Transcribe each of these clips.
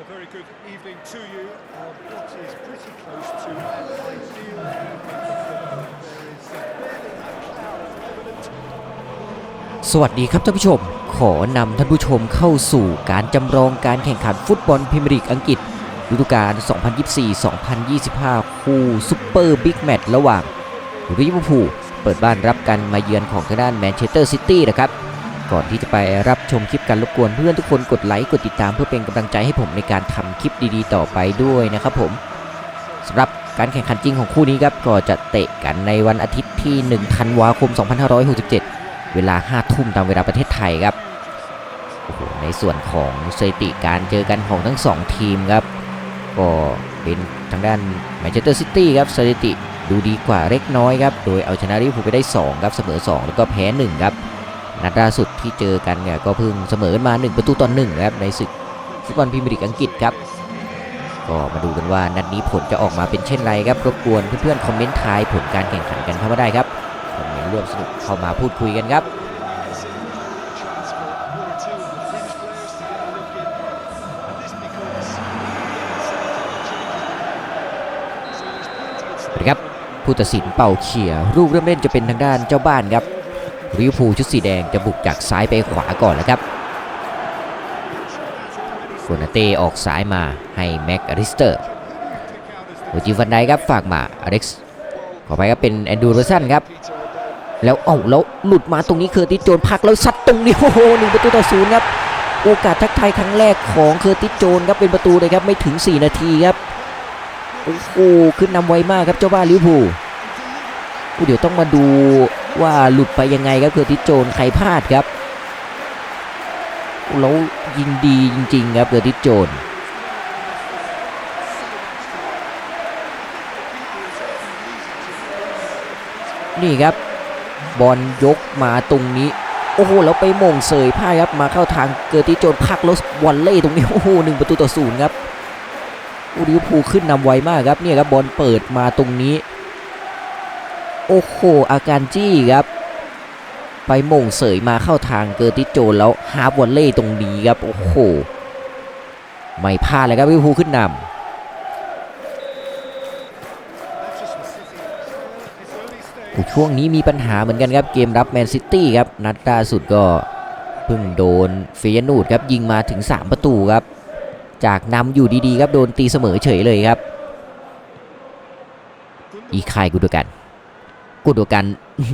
a very good evening to you. Uh, what is pretty close to an ideal There is barely a cloud evident สวัสดีครับท่านผู้ชม ขอนำท่านผู้ชมเข้าสู่การจำลองการแข่งขันฟุตบอลพรีเมียร์ลีกอังกฤษฤดูกาล 2024-2025 คู่ซุปเปอร์บิ๊กแมตช์ระหว่างลิเวอร์พูลเปิดบ้านรับกันมาเยือนของทางด้านแมนเชสเตอร์ซิตี้นะครับ ก่อนที่จะไปรับชมคลิปกันรบกวนเพื่อนทุกคนกดไลค์กดติดตามเพื่อเป็นกำลังใจให้ผมในการทำคลิปดีๆ ต่อไปด้วยนะครับผมสำหรับการแข่งขันจริงของคู่นี้ครับก็จะเตะกันในวันอาทิตย์ที่1ธันวาคม 2567 เวลา 5 ทุ่มตามเวลาประเทศไทยครับโอ้โหในส่วนของสถิติการเจอกันของทั้ง 2 ทีมครับ ก็เป็นทางด้านแมนเชสเตอร์ซิตี้ครับสถิติดูดีกว่าเล็กน้อยครับ โดยเอาชนะลิเวอร์พูลไปได้ 2 ครับ เสมอ 2 แล้วก็แพ้ 1 ครับ นัดล่าสุดที่เจอกันเนี่ยก็เพิ่งเสมอกันมา 1 ประตูต่อ1นะครับในศึกฟุตบอลพรีเมียร์ลีกอังกฤษครับ ก็มาดูกันว่านัดนี้ผลจะออกมาเป็นเช่นไรครับรบกวนเพื่อนๆคอมเมนต์ทายผลการแข่งขันกันเข้ามาได้ครับคอมเมนต์ร่วมสนุกเข้ามาพูดคุยกันครับครับผู้ตัดสินเป่าเขี่ยรูปเริ่มเล่นจะเป็นทางด้านเจ้าบ้านครับ ลิวพูชุดสีแดงจะบุกจากซ้ายไปขวาก่อนแล้วครับโฟนาเต้ออกซ้ายมาให้แม็กอริสเตอร์โอจิฟันไดครับฝากมาอเล็กซ์ขอไปครับเป็นแอนดูโรสันครับแล้วเอ้าแล้วหลุดมาตรงนี้เคอร์ติสโจนพักแล้วซัดตรงนี้โอ้โหหนึ่งประตูต่อศูนย์ครับโอกาสทักทายครั้งแรกของเคอร์ติสโจนครับเป็นประตูเลยครับไม่ถึง 4 นาทีครับโอ้โหขึ้นนำไวมากครับเจ้าบ้านลิเวอร์พูลอู้เดี๋ยวต้องมาดู ว่าหลุดไปยังไงครับเคอร์ติโจนใครพลาดครับแล้วยิงดีจริง ๆ ครับเคอร์ติโจนนี่ครับ บอลยกมาตรงนี้ โอ้โหแล้วไปมงเสยพลาครับมาเข้าทางเกอร์ติโจนพักแล้ววอลเล่ตรงนี้โอ้โหหนึ่งประตูต่อศูนย์ครับอูลิวภูขึ้นนำไวมากครับเนี่ยครับบอลเปิดมาตรงนี้ โอ้โห อาการจี้ครับ ไปมงเสยมาเข้าทางเกอร์ติโจแล้วฮาร์วอลเล่ตรงนี้ครับ โอ้โห ไม่พลาดเลยครับลิวพูขึ้นนำช่วงนี้มีปัญหาเหมือนกันครับเกมรับแมนซิตี้ครับ นัดล่าสุดก็เพิ่งโดนเฟยนูดครับ ยิงมาถึง 3 ประตูครับ จากนำอยู่ดีๆครับ โดนตีเสมอเฉยเลยครับ อีคายกุดกัน กุดกัน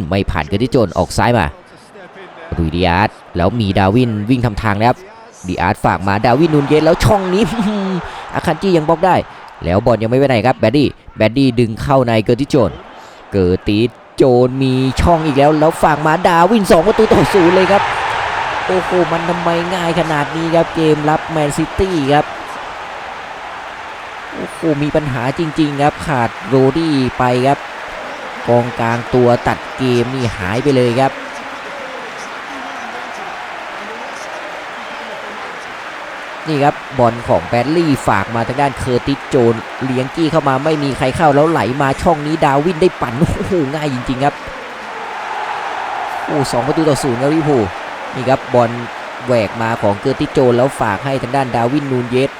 ไม่ผ่านเกอร์ติโจนออกซ้ายมาดุยดิอาร์ตแล้วมีดาวินวิ่งทำทางนะครับดิอาร์ตฝากมาดาวินนูนเยสแล้วช่องนี้อาคันจี้ยังบล็อกได้ แล้วบอลยังไม่ไปไหนครับแบดดี้แบดดี้ดึงเข้าในเกอร์ติโจนเกอร์ติโจนมีช่องอีกแล้ว แล้วฝากมาดาวิน 2 ประตูต่อศูนย์เลยครับโอ้โหมันทำไมง่ายขนาดนี้ครับเกมรับแมนซิตี้ครับโอ้โหมีปัญหาจริง ๆ ครับขาดโรดี้ไปครับ กองกลางตัวตัดเกมนี่หายไปเลยครับนี่ครับบอลของแบดลี่ฝากมาทางด้านเคอร์ติสโจนเลี้ยงกี้เข้ามาไม่มีใครเข้าแล้วไหลมาช่องนี้ดาวินได้ปั่นโอ้โหง่ายจริง ๆ ครับโอ้สองประตูต่อศูนย์ครับลิเวอร์พูลนี่ครับบอลแหวกมาของเกอร์ติสโจนแล้วฝากให้ทางด้านดาวินนูนเยส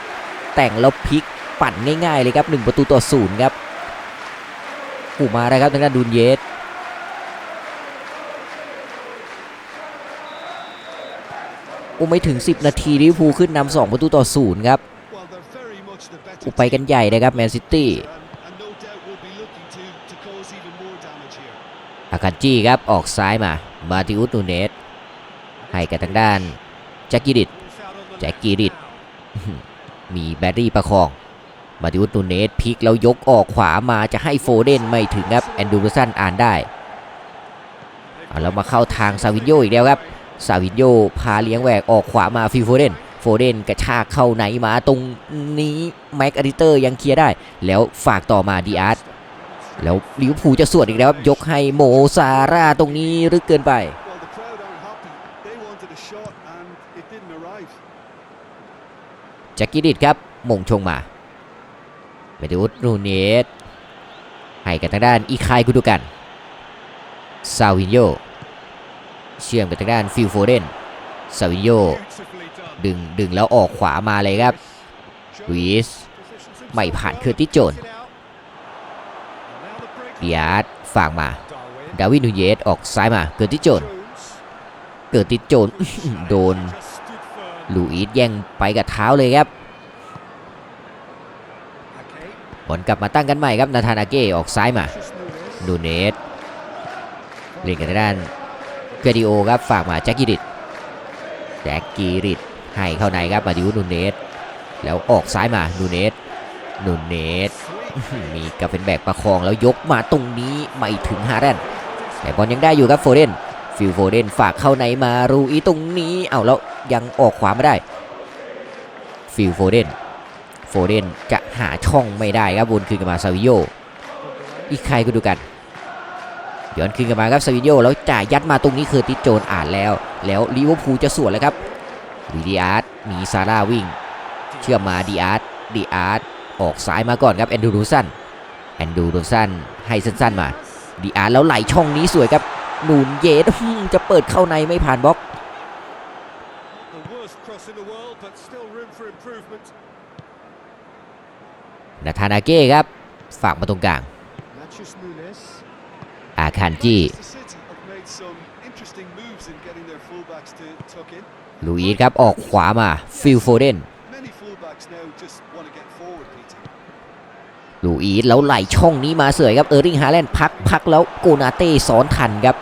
แต่งแล้วพลิกปั่นง่ายๆเลยครับหนึ่งประตูต่อศูนย์ครับ ผูมาได้ครับทางด้านดูนเยสโอ้ไม่ถึง 10 นาทีลิเวอร์พูลขึ้นนำ2ประตูต่อศูนย์ครับ Well, they're very much the better อุไปกันใหญ่เลยครับแมนซิตี้ team, and, and no doubt will be looking to, to cause even more damage here. อาคันจี้ครับออกซ้ายมา มาติอุสนูเนสให้กับทางด้านแจ็คกิดิต It's out on the แจ็คกิดิตมีแบดรี่ประคอง มาติอุสนูเนสพลิกแล้วยกออกขวามาจะให้โฟเดนไม่ถึงครับแอนดูเรสันอ่านได้เอาแล้วมาเข้าทางซาวินโยอีกแล้วครับซาวินโยพาเลี้ยงแหวกออกขวามาฟิลโฟเดนโฟเดนกระชากเข้าไหนมาตรงนี้แม็กอดิเตอร์ยังเคลียร์ได้ แล้วฝากต่อมาดีอาร์ตแล้วลิเวอร์พูลจะสวดอีกแล้วครับยกให้โมซาร่าตรงนี้ลึกเกินไป Well, the crowd aren't happy. They wanted a shot and it didn't arrive. แจ็คกิดิดครับมงชงมา เมดิอุสนูเนสให้กับทางด้านอีคายกุดูกันซาวินโยเชื่อมกับทางด้านฟิลโฟเดนซาวินโยดึงดึงแล้วออกขวามาเลยครับลุยสไม่ผ่านเคอร์ติโจนส์ดิอาร์ตฝากมาดาวินนูเยสออกซ้ายมาเกิร์ติโจน เกิร์ติโจนโดนลูอิสแย่งไปกับเท้าเลยครับ บอลกลับมาตั้งกันใหม่ครับนาธานอาเก้ออกซ้ายมานูเนสเล่นกันทางด้านเกรดิโอครับฝากมาแจ็คกิริดแจ็คกิริดให้เข้าในครับมาดิวนูเนสแล้วออกซ้ายมานูเนสนูเนสมีกาเฟนแบกประคองแล้วยกมาตรงนี้ไม่ถึงฮาแรนแต่บอลยังได้อยู่ครับโฟเดนฟิลโฟเดนฝากเข้าในมารูอีตรงนี้เอาแล้วยังออกขวาไม่ได้ฟิลโฟเดน โฟเดนจะหาช่องไม่ได้ครับวนคืนกลับมาซาวิโยอีกใครก็ดูกันย้อนคืนกลับมาครับซาวิโยแล้วจ่ายยัดมาตรงนี้คือติโจนอ่านแล้ว แล้วลิเวอร์พูลจะสวนแล้วครับลุยดีอาร์ตมีซาร่าวิ่ง เชื่อมมาดีอาร์ตดีอาร์ตออกซ้ายมาก่อนครับแอนดูรูสันแอนดูรูสันให้สั้นๆมาดีอาร์ตแล้วไหลช่องนี้สวยครับนูนเย้จะเปิดเข้าในไม่ผ่านบล็อก นาธานาเก้ครับ ฝากมาตรงกลาง Matthews Nunes. อาคารจี Manchester City have made some interesting moves in getting their fullbacks to tuck in. ลุยส์ครับ ออกขวามา ฟิลโฟเดน Many fullbacks now just want to get forward, Peter. ลูอีสแล้วไหลช่องนี้มาเสยครับ เออร์ริงฮาแลนด์พักพักแล้วโกนาเต้ซ้อนทันครับ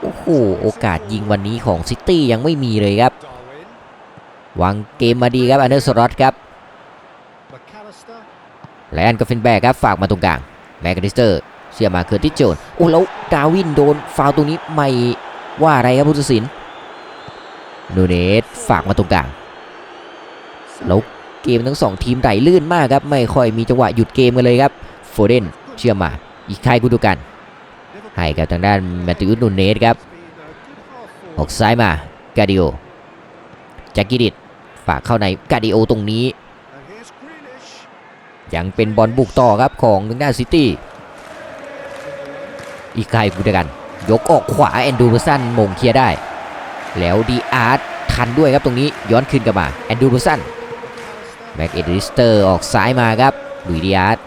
โอ้โห โอกาสยิงวันนี้ของซิตี้ยังไม่มีเลยครับ Darwin. วางเกมมาดีครับอันเดอร์สรอตครับ McAllister. ไลอันกาเฟนแบกครับฝากมาตรงกลางแมกกาดิสเตอร์เชื่อมาเคอร์ติสโจนโอ้แล้วดาวินโดนฟาวตรงนี้ไม่ว่าอะไรครับผู้ตัดสินนูเนสฝากมาตรงกลางแล้วเกมทั้งสองทีมไหลลื่นมากครับไม่ค่อยมีจังหวะหยุดเกมกันเลยครับโฟเดนเชื่อมาอีกใครกูดูกันให้กับทางด้านแมตติอุสนูเนสครับออกซ้ายมากาดิโอแจ็คกิดิดฝากเข้าในกาดิโอตรงนี้ ยังเป็นบอลบุกต่อครับของทางด้านซิตี้อีกใครกูดูกัน ยกออกขวาแอนดูรูสันมงเคลียร์ได้ แล้วดีอาร์ตทันด้วยครับตรงนี้ย้อนคืนกลับมาแอนดูรูสันแม็กเอดริสเตอร์ออกซ้ายมาครับลุยดีอาร์ต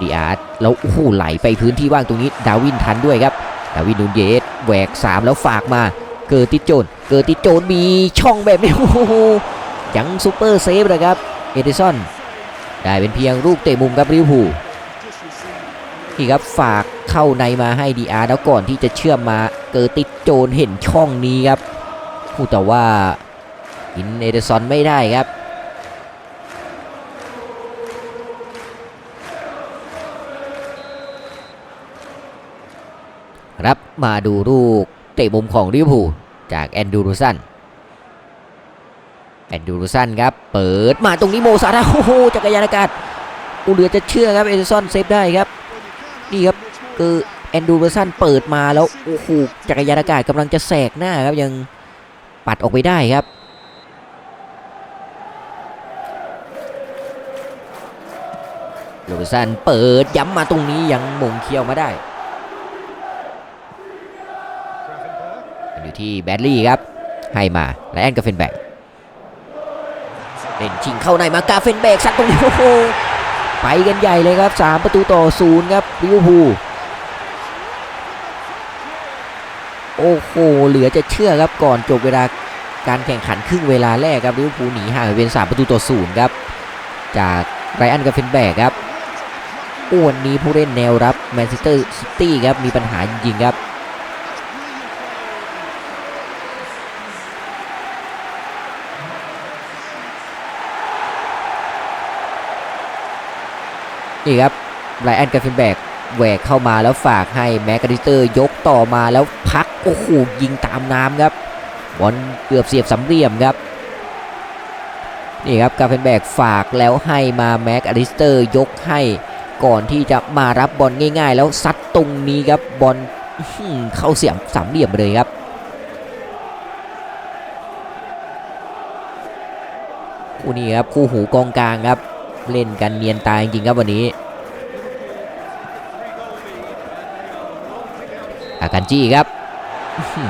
ดีอาร์ตแล้วโอ้โหไหลไปพื้นที่ว่างตรงนี้ ดาวินทันด้วยครับ ดาวินนูนเยสแหวก 3 แล้วฝากมา เกิดติดโจน เกิดติดโจนมีช่องแบบนี้โอ้โหยังซูเปอร์เซฟเลยครับ เอดิสัน ได้เป็นเพียงลูกเตะมุมครับลิเวอร์พูลนี่ครับฝากเข้าในมาให้ดีอาร์แล้วก่อนที่จะเชื่อมมาเกิดติดโจนเห็นช่องนี้ครับพูดแต่ว่าอินเอเดซอนไม่ได้ครับครับมาดูลูกเตะมุมของลิเวอร์พูลจากแอนดูรูสัน แอนดูรูสันครับ เปิดมาตรงนี้โมซาดาโอ้โหจักรยานอากาศอูเหลือจะเชื่อครับเอเดซอนเซฟได้ครับ นี่ครับคือแอนดูร์สันเปิดมาแล้วโอ้โหจักรยานอากาศกำลังจะแสกหน้าครับยังปัดออกไปได้ครับโรเบอร์สันเปิดย้ำมาตรงนี้ยังมงเคียวมาได้ อยู่ที่แบดลี่ครับ ให้มาไละแอนกาเฟนแบก เล่นชิงเข้าในมากาเฟนแบกซัดตรงนี้โอ้โหไปกันใหญ่เลยครับ 3 ประตูต่อศูนย์ครับลิเวอร์พูลโอ้โหเหลือจะเชื่อครับก่อนจบเวลาการแข่งขันครึ่งเวลาแรกครับลิเวอร์พูลหนีห่างเป็น 3 ประตูต่อศูนย์ครับจากไรอันกาเฟนแบกครับอ้วนนี้ผู้เล่นแนวรับแมนเชสเตอร์ซิตี้ครับมีปัญหาจริงๆครับ นี่ครับไลแอนกาเฟนแบกแหวกเข้ามาแล้วฝากให้แมกกาดิสเตอร์ยกต่อมาแล้วพักโอ้โหยิงตามน้ำครับบอลเกือบเสียบสำเรียมครับนี่ครับกาเฟนแบกฝากแล้วให้มาแม็กอลิสเตอร์ยกให้ก่อนที่จะมารับบอลง่ายๆ แล้วซัดตรงนี้ครับบอลเข้าเสียบสามเหลี่ยมเลยครับคู่นี้ครับคู่หูกองกลางครับ เล่นกันเนียนตายจริงครับวันนี้ อาการจี้ครับ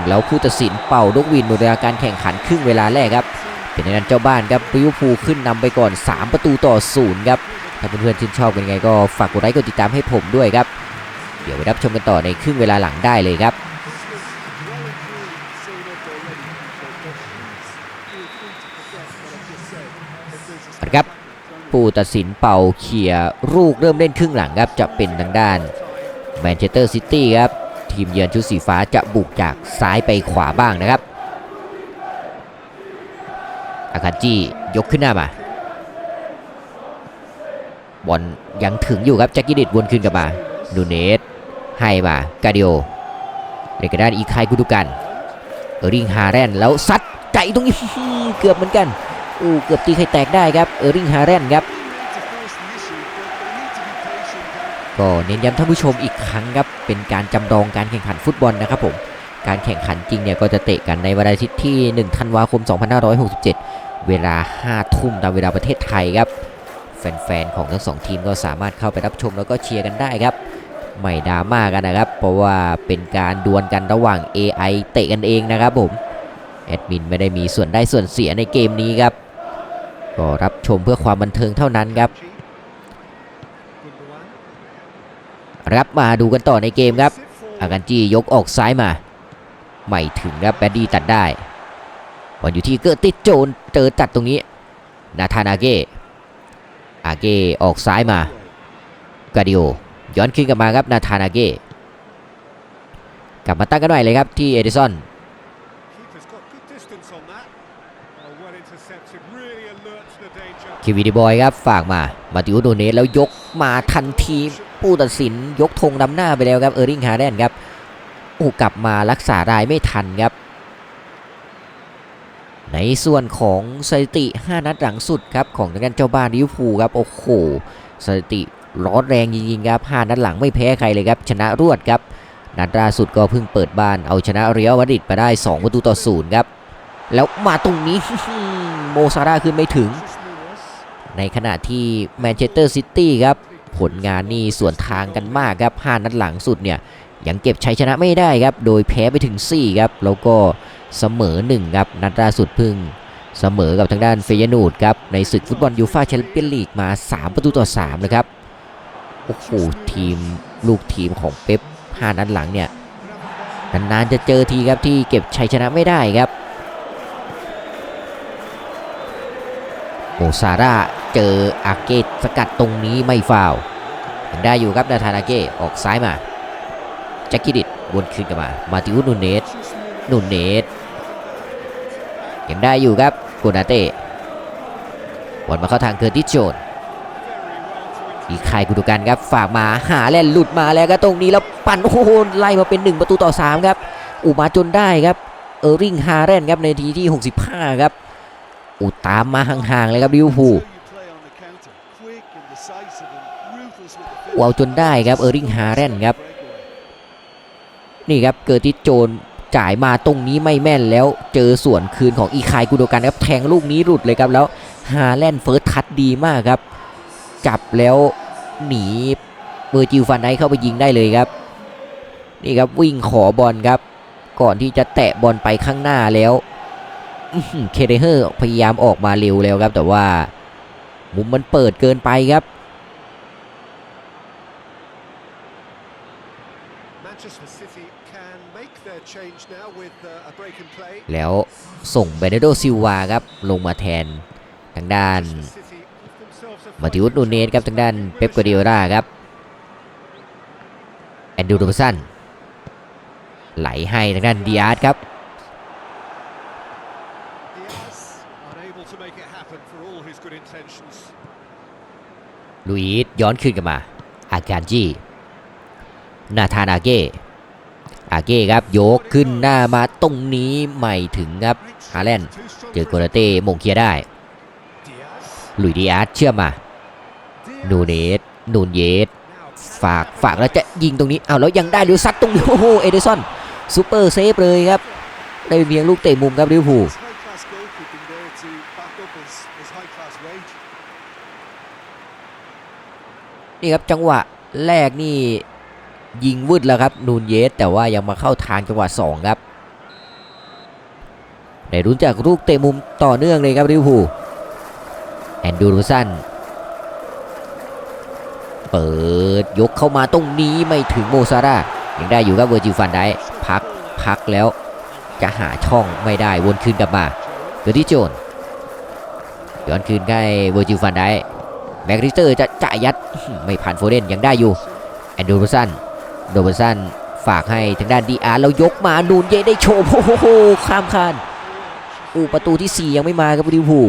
แล้วผู้ตัดสินเป่านกวินหมดเวลาการแข่งขันครึ่งเวลาแรกครับ เป็นนั้นเจ้าบ้านครับลิเวอร์พูลขึ้นนำไปก่อน 3 ประตูต่อ0ครับ ถ้าเพื่อนๆชื่นชอบกันไงก็ฝากกดไลค์กดติดตามให้ผมด้วยครับ เดี๋ยวไปรับชมกันต่อในครึ่งเวลาหลังได้เลยครับ ผู้ตัดสินเป่าเขี่ยลูกเริ่มเล่นครึ่งหลังครับจะเป็นทางด้านแมนเชสเตอร์ซิตี้ครับทีมเยือนชุดสีฟ้าจะบุกจากซ้ายไปขวาบ้างนะครับอาคาจิยกขึ้นหน้ามาบอลยังถึงอยู่ครับแจ็คกี้ดิดวนคืนกลับมานูเนสให้มากาเดียเล่นกันด้านอีคายกุดุกันเออริงฮาแรนแล้วซัดไก่ตรงนี้เกือบเหมือนกัน อู้เกือบตีไข่แตกได้ครับเออริงฮาแรนครับ ก็เน้นย้ำท่านผู้ชมอีกครั้งครับ เป็นการจำลองการแข่งขันฟุตบอลนะครับผมการแข่งขันจริงเนี่ยก็จะเตะกันในวันอาทิตย์ที่ 1 ธันวาคม 2567 เวลา 5 ทุ่มตามเวลาประเทศไทยครับ แฟนๆ ของทั้งสองทีมก็สามารถเข้าไปรับชมแล้วก็เชียร์กันได้ครับ ไม่ดราม่ากันนะครับ เพราะว่าเป็นการดวลกันระหว่าง AI เตะกันเองนะครับผม แอดมินไม่ได้มีส่วนได้ส่วนเสียในเกมนี้ครับ ก็รับชมเพื่อความบันเทิงเท่านั้นครับรับมาดูกันต่อในเกมครับ อากันจียกออกซ้ายมา ไม่ถึงครับแบดดี้ตัดได้บอลอยู่ที่เกิดติดโจนเจอตัดตรงนี้ นาธานอาเกอาเกออกซ้ายมากาดิโอย้อนขึ้นกลับมาครับนาธานอาเกกลับมาตั้งกันใหม่เลยครับที่เอดิสัน คิวีดีบอยครับฝากมา มาติวโดเนสแล้วยกมาทันทีผู้ตัดสินยกธงนำหน้าไปแล้วครับเออริงฮาแดนครับโอ้กลับมารักษารายไม่ทันครับ ในส่วนของสถิติ 5 นัดหลังสุดครับของทางด้านเจ้าบ้านลิเวอร์พูลครับโอ้โหสถิติร้อนแรงจริงๆครับ5นัดหลังไม่แพ้ใครเลยครับชนะรวดครับนัดล่าสุดก็เพิ่งเปิดบ้านเอาชนะเรียลมาดริดมาได้ 2 ประตูต่อศูนย์ครับแล้วมาตรงนี้โมซาร่าขึ้นไม่ถึง ในขณะที่แมนเชสเตอร์ซิตี้ครับผลงานนี่ส่วนทางกันมากครับ 5 นัดหลังสุดเนี่ยยังเก็บชัยชนะไม่ได้ครับ โดยแพ้ไปถึง 4 ครับ แล้วก็เสมอ 1 ครับ นัดล่าสุดพึ่ง เสมอกับทางด้านเฟยนูดครับ ในศึกฟุตบอลยูฟ่าแชมเปี้ยนลีกมา 3 ประตูต่อ 3 นะครับ โอ้โห ทีมลูกทีมของเป๊ป 5 นัดหลังเนี่ยนานๆจะเจอทีครับที่เก็บชัยชนะไม่ได้ครับ โอซาร่าเจออาเกตสกัดตรงนี้ไม่ฟาวล์ยังได้อยู่ครับนาธานอาเกออกซ้ายมาแจ็คกิดิดวนคืนกลับมา มาติอุสนูเนสนูเนสยังได้อยู่ครับโกนาเต้บอลมาเข้าทางเคอร์ติสโจนอีกใครกุดุกันครับฝากมาหาแล่นหลุดมาแล้วก็ตรงนี้แล้วปั่นโอ้โหไล่มาเป็น 1 ประตูต่อ 3 ครับอูมาจนได้ครับเออริงฮาแรนครับในทีที่ 65 ครับ อูตามมาห่างๆเลยครับลิเวอร์พูลว้าจนได้ครับเออริงฮาแรนครับ นี่ครับเกิดที่โจนจ่ายมาตรงนี้ไม่แม่นแล้วเจอส่วนคืนของอีคายกูโดกันครับแทงลูกนี้หลุดเลยครับแล้วฮาแลนด์เฟิร์สทัดดีมากครับ จับแล้วหนีเบอร์จิลฟันไดเข้าไปยิงได้เลยครับ นี่ครับวิ่งขอบอลครับ ก่อนที่จะแตะบอลไปข้างหน้าแล้ว เคเดเฮอร์พยายามออกมาเร็วแล้วครับ แต่ว่ามุมมันเปิดเกินไปครับ Manchester City can make their change now with uh, a break in play. แล้วส่งเบเนโดซิลวาครับ ลงมาแทนทางด้าน Manchester City give themselves a มาติอุสนูเนสครับทางด้านเป๊ปกัวเดียร่าครับแอนดูโรบสันไหลให้ทางด้านดิอาร์ครับ ลุยส์ย้อนคืนกลับมา อาการจีนาธานอาเก้ อาเก้ครับยกขึ้นหน้ามาตรงนี้ไม่ถึงครับฮาแลนด์เจอโกนาเต้มงเคียได้ ลุยดิอาร์เชื่อมมา นูเนส นูนเยส ฝาก ฝากแล้วจะยิงตรงนี้ เอาแล้วยังได้ดูซัดตรงนี้โอ้โห เอเดอร์สันซูเปอร์เซฟเลยครับ ได้เพียงลูกเตะมุมครับลิวพู นี่ครับจังหวะแรกนี่ยิงวืดแล้วครับนูนเยสแต่ว่ายังมาเข้าทางจังหวะ2ครับได้รุ้นจากลูกเตะมุมต่อเนื่องเลยครับลิวพูแอนดูรูสันเปิดยกเข้ามาตรงนี้ไม่ถึงโมซาร่ายังได้อยู่ครับเวอร์จิฟันได้พักพักแล้วจะหาช่องไม่ได้วนคืนกลับมาเกอร์ติโจนย้อนคืนให้เวอร์จิฟันได้ แม็กริสเตอร์จะจ่ายยัดไม่ผ่านโฟเดนยังได้อยู่แอนดูโรสันโดเบอร์สันฝากให้ทางด้านดีอาร์แล้วยกมานูนเยได้โชว์โอ้โหข้ามคานอูประตูทีสี่4 ยังไม่มาครับลิวพูล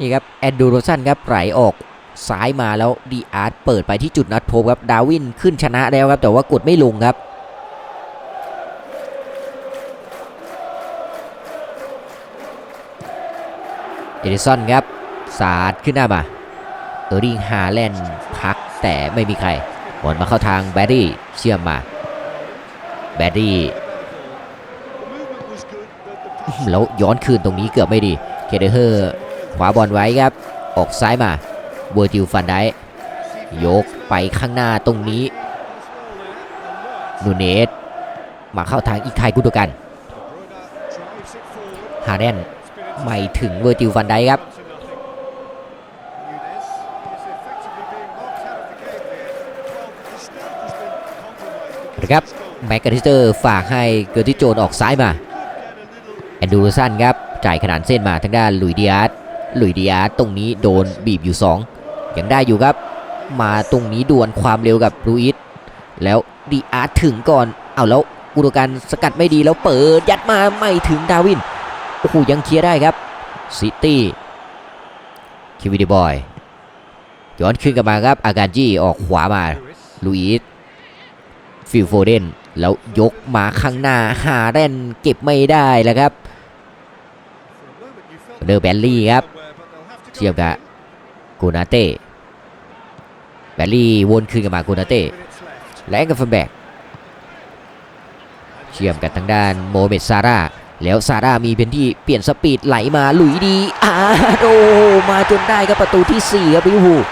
นี่ครับแอนดูโรสันครับไหลออกซ้ายมาแล้วดีอาร์ตเปิดไปที่จุดนัดพบครับดาวินขึ้นชนะแล้วครับแต่ว่ากดไม่ลงครับ เดิสันครับ สาดขึ้นหน้ามา เออริงฮาแลนด์พักแต่ไม่มีใครบอลมาเข้าทางแบดดี้เชื่อมมา แบดดี้แล้วย้อนคืนตรงนี้เกือบไม่ดี เคเดเฮอร์ขวาบอลไว้ครับ ออกซ้ายมาเวอร์จิลฟันได้ยกไปข้างหน้าตรงนี้ นูเนสมาเข้าทางอีกไคกุโดกัน ฮาเดน ไม่ถึงเวอร์จิลฟันได้ครับนะครับแม็กกาทิสเตอร์ฝากให้เกอร์ติโจนออกซ้ายมาแอนดูโรสันครับจ่ายขนานเส้นมาทางด้านลุยดิอาร์ตลุยดิอาร์ตตรงนี้โดนบีบอยู่ 2 ยังได้อยู่ครับ มาตรงนี้ดวลความเร็วกับลูอิสแล้วดิอาร์ตถึงก่อน เอาแล้วอุดกันสกัดไม่ดีแล้วเปิดยัดมาไม่ถึงดาวิน โอ้โหยังเคลียร์ได้ครับซิตี้คิวิดีบอยย้อนขึ้นกลับมาครับ อาการจีออกขวามาลุยส์ฟิลโฟเดนแล้วยกมาข้างหน้าหาแรนเก็บไม่ได้แล้วครับเดอร์แบลลี่ครับเชื่อมกับ in. โกนาเต้แบลลี่วนคืนกับมาโกนาเต้และกับเฟนแบกเชื่อมกับทางด้านโมเมดซาร่า แล้วซาร่ามีเป็นที่เปลี่ยนสปีดไหลมาหลุยดีอาโดมาจนได้ครับประตูที่ 4 ครับลิเวอร์พูล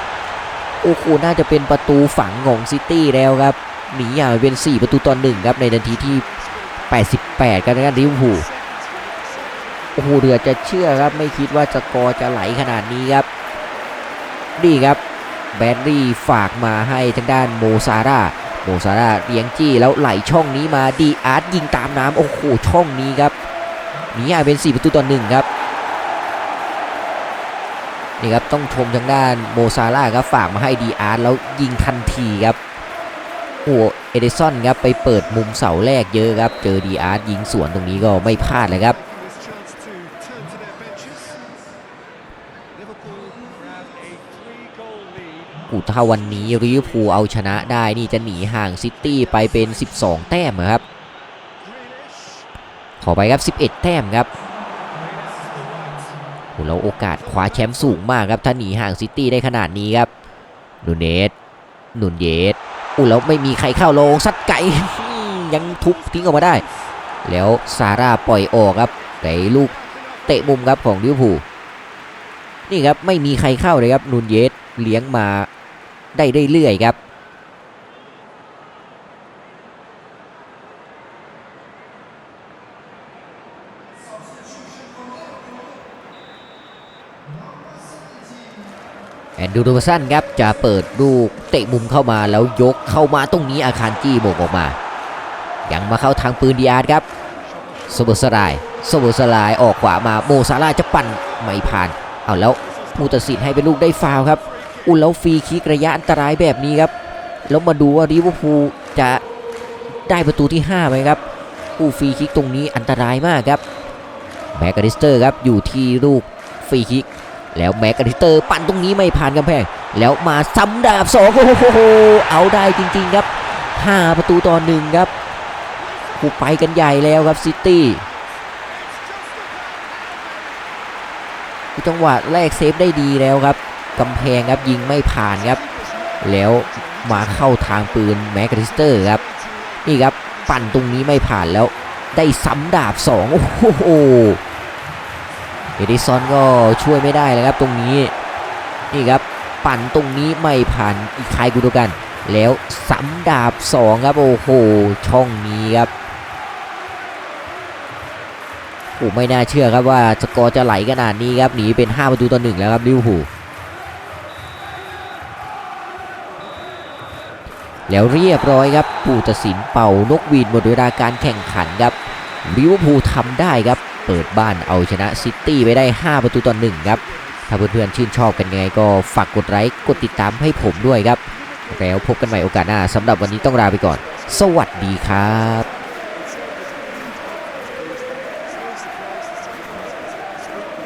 โอ้โหน่าจะเป็นประตูฝังของซิตี้แล้วครับหนีอย่างเป็น 4 ประตูต่อหนึ่งครับในนาทีที่ 88 กันนะครับลิเวอร์พูลโอ้โหเดือดจะเชื่อครับไม่คิดว่าจะกอร์จะไหลขนาดนี้ครับนี่ครับแบดรี่ฝากมาให้ทางด้านโมซาร่าโมซาร่าเลี้ยงจี้แล้วไหลช่องนี้มาดีอาร์ตยิงตามน้ำโอ้โหช่องนี้ครับ หนีห่างเป็น 4 ประตูต่อหนึ่งครับนี่ครับต้องชมทางด้านโมซาร่าครับฝากมาให้ดีอาร์ตแล้วยิงทันทีครับโอ้เอเดซอนครับไปเปิดมุมเสาแรกเยอะครับ เจอดีอาร์ตยิงสวนตรงนี้ก็ไม่พลาดเลยครับ this chance to turn to their benches. Liverpool grab a three-goal lead. อูถ้าวันนี้ลิวพูเอาชนะได้นี่จะหนีห่างซิตี้ไปเป็น 12 แต้มครับ ขอไปครับ 11 แต้มครับโอ้แล้วโอกาสคว้าแชมป์สูงมากครับถ้าหนีห่างซิตี้ได้ขนาดนี้ครับนูเนสนุนเยสอู้แล้วไม่มีใครเข้าลงซัดไก่ยังทุบทิ้งออกมาได้ แล้วซาร่าปล่อยออกครับแต่ลูกเตะมุมครับของลิเวอร์พูลนี่ครับไม่มีใครเข้าเลยครับนูนเยสเลี้ยงมาได้เรื่อยๆครับ ดูโรสันครับจะเปิดลูกเตะมุมเข้ามาแล้วยกเข้ามาตรงนี้อาคารจี้โบกออกมา ยังมาเข้าทางปืนดีอาร์ครับโซเบอร์สลด์โซเบอร์สลด์ออกขวามาโมซาร่าจะปั่นไม่ผ่านเอาแล้วผู้ตัดสินให้เป็นลูกได้ฟาวครับ อุ่นแล้วฟรีคิกระยะอันตรายแบบนี้ครับแล้วมาดูว่าลิเวอร์พูลจะได้ประตูที่5ไหมครับผู้ฟรีคิกตรงนี้อันตรายมากครับแมกกาดิสเตอร์ครับอยู่ที่ลูกฟรีคิก แล้วแม็กกาทิสเตอร์ปั่นตรงนี้ไม่ผ่านกำแพง แล้วมาซ้ำดาบสองโอ้โหเอาได้จริง ๆ ครับ 5 ประตูต่อหนึ่งครับผูไปกันใหญ่แล้วครับซิตี้จังหวะแรกเซฟได้ดีแล้วครับกำแพงครับยิงไม่ผ่านครับ แล้วมาเข้าทางปืนแม็กกาทิสเตอร์ครับนี่ครับปั่นตรงนี้ไม่ผ่านแล้วได้ซ้ำดาบสองโอ้โห เอดิซอนก็ช่วยไม่ได้เลยครับตรงนี้นี่ครับปั่นตรงนี้ไม่ผ่านอีกคายกุโดกัน แล้วซ้ำดาบ2ครับโอ้โหช่องนี้ครับโอ้ไม่น่าเชื่อครับว่าสกอร์จะไหลขนาดนี้ครับหนีเป็น 5 ประตูต่อหนึ่งแล้วครับลิวอร์พูแล้วเรียบร้อยครับผู้ตัดสินเป่านกหวีดหมดเวลาการแข่งขันครับลิเวอร์พูลทำได้ครับ เปิดบ้านเอาชนะซิตี้ไปได้ 5 ประตูต่อหนึ่งครับ ถ้าเพื่อนๆชื่นชอบกันยังไงก็ฝากกดไลค์กดติดตามให้ผมด้วยครับ แล้วพบกันใหม่โอกาสหน้าสำหรับวันนี้ต้องลาไปก่อน สวัสดีครับ